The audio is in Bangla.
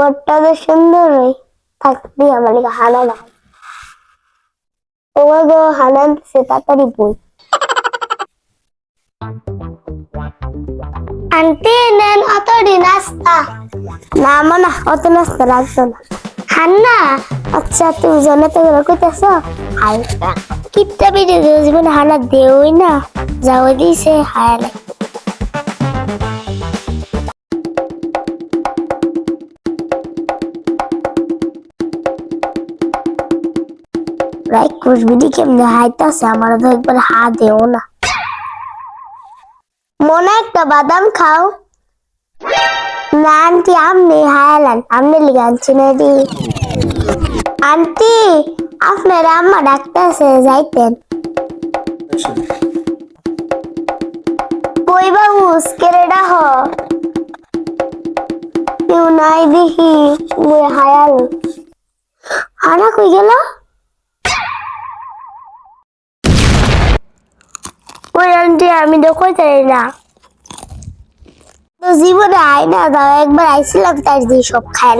বটটা তো সুন্দর ওই থাকবি আমার লিগে হানা না ওমা গো হানা সে তাড়াতাড়ি বই। আন্টি নেন নাস্তা। না মানা অত নাস্তা লাগতো না। হান্না? আচ্ছা তুমি জানো তো কইতেছ? হাই। কিপটা বিড়ে জীবন হানা দেওই না। যাও দিছে হায়ালে রাইট কুশবিডি কেমনে হাইতাছে আমার তো একবার হা দেও না মনে একটা বাদাম খাও না আন্টি আমনি হায়ালান আমনি লিগে আনছি না দি আন্টি আপনার আম্মা ডাক্তারছে যাইতেন কই বাবু স্কেরেডা হ কেউ নাই দেখি মুই হায়াল হানা কই গেল ওই আন্টি আমি তো কই চাই না। তো জীবনে আয় না দাও, একবার আইছিলাম তার দিয়ে সব খাই